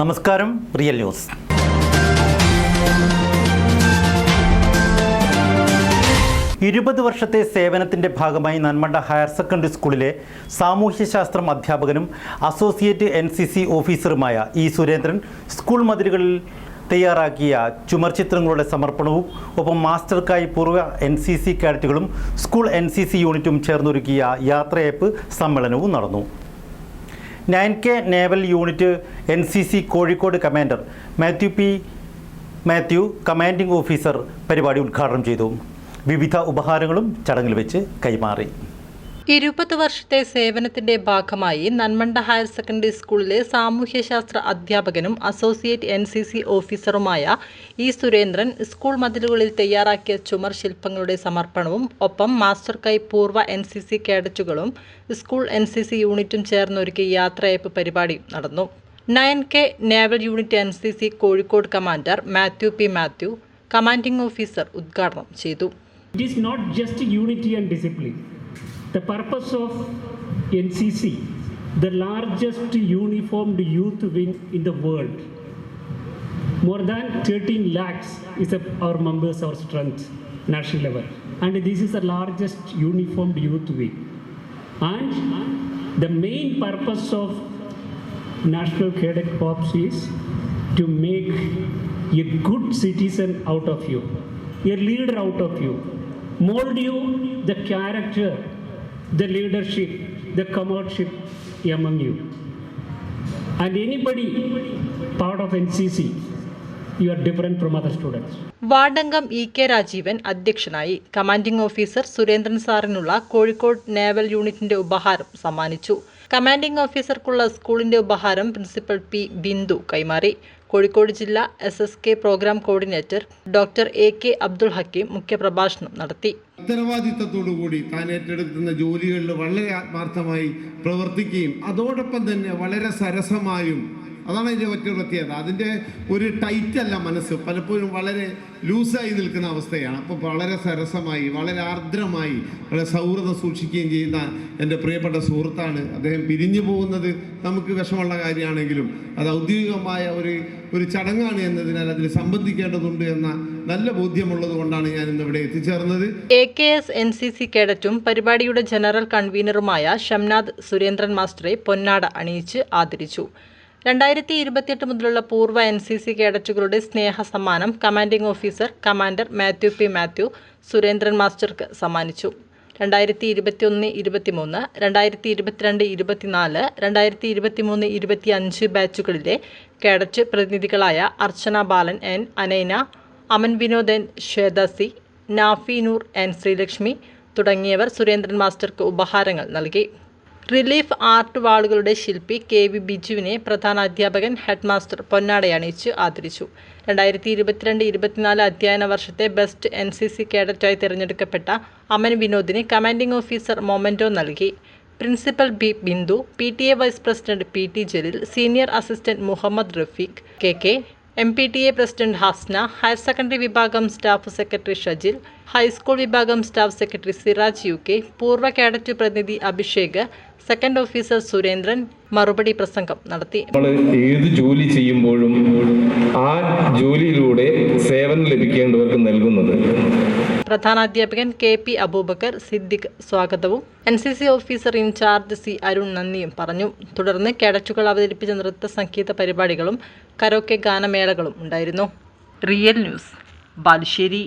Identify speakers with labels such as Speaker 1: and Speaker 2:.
Speaker 1: നമസ്കാരം real news. ഇരുപത് വർഷത്തെ സേവനത്തിന്റെ ഭാഗമായി നന്മണ്ട ഹയർ സെക്കൻഡറി സ്കൂളിലെ സാമൂഹ്യശാസ്ത്രം അധ്യാപകനും അസോസിയേറ്റ് എൻ സി സി ഓഫീസറുമായ ഇ സുരേന്ദ്രൻ സ്കൂൾ മതിലുകളിൽ തയ്യാറാക്കിയ ചുമർചിത്രങ്ങളുടെ സമർപ്പണവും ഒപ്പം മാസ്റ്റർക്കായി പൂർവ എൻ സി സി കാഡറ്റുകളും സ്കൂൾ എൻ സി സി യൂണിറ്റും ചേർന്നൊരുക്കിയ യാത്രയപ്പ് സമ്മേളനവും നടന്നു. Nine K naval unit N C C Kozhikode commander Mathew P Mathew commanding officer പരിപാടി ഉദ്ഘാടനം ചെയ്തു. വിവിധ ഉപഹാരങ്ങളും ചടങ്ങിൽ വെച്ച് കൈമാറി.
Speaker 2: ഇരുപത് വർഷത്തെ സേവനത്തിന്റെ ഭാഗമായി നന്മണ്ട ഹയർ സെക്കൻഡറി സ്കൂളിലെ സാമൂഹ്യശാസ്ത്ര അധ്യാപകനും അസോസിയേറ്റ് എൻ സി സി ഓഫീസറുമായ ഇ സുരേന്ദ്രൻ സ്കൂൾ മതിലുകളിൽ തയ്യാറാക്കിയ ചുമർ ശില്പങ്ങളുടെ സമർപ്പണവും ഒപ്പം മാസ്റ്റർ കൈ പൂർവ എൻ സി സി കേഡറ്റുകളും സ്കൂൾ എൻ സി സി യൂണിറ്റും ചേർന്നൊരുക്കിയ യാത്രയയപ്പ് പരിപാടി നടന്നു nine K naval unit N C C Kozhikode commander Mathew P Mathew commanding officer ഉദ്ഘാടനം ചെയ്തു
Speaker 3: It is not just unity and. The purpose of NCC, the largest uniformed youth wing in the world, more than 13 lakhs is a- our members, our strength, national level. And this is the largest uniformed youth wing. And the main purpose of National Cadet Corps is to make a good citizen out of you, a leader out of you, mold you the character, the leadership, the comradeship among you. And anybody part of NCC, you are different from other students.
Speaker 2: വാർഡംഗം E K Rajeevan അധ്യക്ഷനായി commanding officer Surendran സാറിനുള്ള Kozhikode naval യൂണിറ്റിന്റെ ഉപഹാരം സമ്മാനിച്ചു commanding ഓഫീസർക്കുള്ള സ്കൂളിന്റെ ഉപഹാരം principal P Bindu കൈമാറി കോഴിക്കോട് ജില്ലാ S S K programme coordinator doctor A K Abdul Hakeem മുഖ്യപ്രഭാഷണം നടത്തി.
Speaker 4: ഉത്തരവാദിത്തത്തോടുകൂടി താൻ ഏറ്റെടുക്കുന്ന ജോലികളിൽ വളരെ ആത്മാർത്ഥമായി പ്രവർത്തിക്കുകയും അതോടൊപ്പം തന്നെ വളരെ സരസമായും അതാണ് അതിന്റെ മറ്റൊരു പ്രത്യേകത. അതിന്റെ ഒരു ടൈറ്റല്ല മനസ്സ്. പലപ്പോഴും വളരെ ലൂസായി നിൽക്കുന്ന അവസ്ഥയാണ്. അപ്പോൾ വളരെ സരസമായി വളരെ ആർദ്രമായി വളരെ സൗഹൃദം സൂക്ഷിക്കുകയും ചെയ്യുന്ന എന്റെ പ്രിയപ്പെട്ട സുഹൃത്താണ്. അദ്ദേഹം പിരിഞ്ഞു പോകുന്നത് നമുക്ക് വിഷമമുള്ള കാര്യമാണെങ്കിലും അത് ഔദ്യോഗികമായ ഒരു ഒരു ചടങ്ങാണ് എന്നതിനാൽ അതിൽ സംബന്ധിക്കേണ്ടതുണ്ട് എന്ന നല്ല ബോധ്യമുള്ളത് കൊണ്ടാണ് ഞാൻ ഇന്ന് ഇവിടെ എത്തിച്ചേർന്നത്.
Speaker 2: A K S N C C കേഡറ്റും പരിപാടിയുടെ ജനറൽ കൺവീനറുമായ ഷംനാഥ് സുരേന്ദ്രൻ മാസ്റ്ററെ പൊന്നാട അണിയിച്ച് ആദരിച്ചു. രണ്ടായിരത്തി ഇരുപത്തിയെട്ട് മുതലുള്ള പൂർവ എൻ സി സി കേഡറ്റുകളുടെ സ്നേഹ സമ്മാനം commanding officer commander Mathew P Mathew Surendran മാസ്റ്റർക്ക് സമ്മാനിച്ചു. രണ്ടായിരത്തി ഇരുപത്തിയൊന്ന് ഇരുപത്തിമൂന്ന് രണ്ടായിരത്തി ഇരുപത്തിരണ്ട് ഇരുപത്തിനാല് രണ്ടായിരത്തി ഇരുപത്തിമൂന്ന് ഇരുപത്തിയഞ്ച് ബാച്ചുകളിലെ cadet പ്രതിനിധികളായ Archana Balan N Anaina Aman Vinod N Shweta C Nafi N Sreelakshmi തുടങ്ങിയവർ സുരേന്ദ്രൻ മാസ്റ്റർക്ക് ഉപഹാരങ്ങൾ നൽകി. റിലീഫ് ആർട്ട് വാളുകളുടെ ശില്പി കെ വി ബിജുവിനെ പ്രധാന അധ്യാപകൻ ഹെഡ് മാസ്റ്റർ പൊന്നാടയണിയിച്ച് ആദരിച്ചു. രണ്ടായിരത്തി ഇരുപത്തിരണ്ട് ഇരുപത്തിനാല് അധ്യയന വർഷത്തെ ബെസ്റ്റ് എൻ സി സി കേഡറ്റായി തിരഞ്ഞെടുക്കപ്പെട്ട അമൻ വിനോദിന് കമാൻഡിംഗ് ഓഫീസർ മൊമെന്റോ നൽകി. Principal B Bindu P T A vice president P T Jaleel senior assistant Muhammad Rafeeq K K M P T A president Hasna higher secondary വിഭാഗം staff secretary Shajil high school വിഭാഗം staff secretary Siraj U K പൂർവ cadet പ്രതിനിധി Abhishek second officer Surendran മറുപടി പ്രസംഗം നടത്തി.
Speaker 5: ഏത് ജോലി ചെയ്യുമ്പോഴും ആ ജോലിയിലൂടെ സേവനം ലഭിക്കേണ്ടവർക്ക് നൽകുന്നത്
Speaker 2: പ്രധാനാധ്യാപകൻ കെ പി അബൂബക്കർ സിദ്ദിഖ് സ്വാഗതവും. N C C officer in charge C Arun നന്ദിയും പറഞ്ഞു. തുടർന്ന് കേഡറ്റുകൾ അവതരിപ്പിച്ച നൃത്ത സംഗീത പരിപാടികളും കരോക്കെ ഗാനമേളകളും ഉണ്ടായിരുന്നു. Real News Balussery.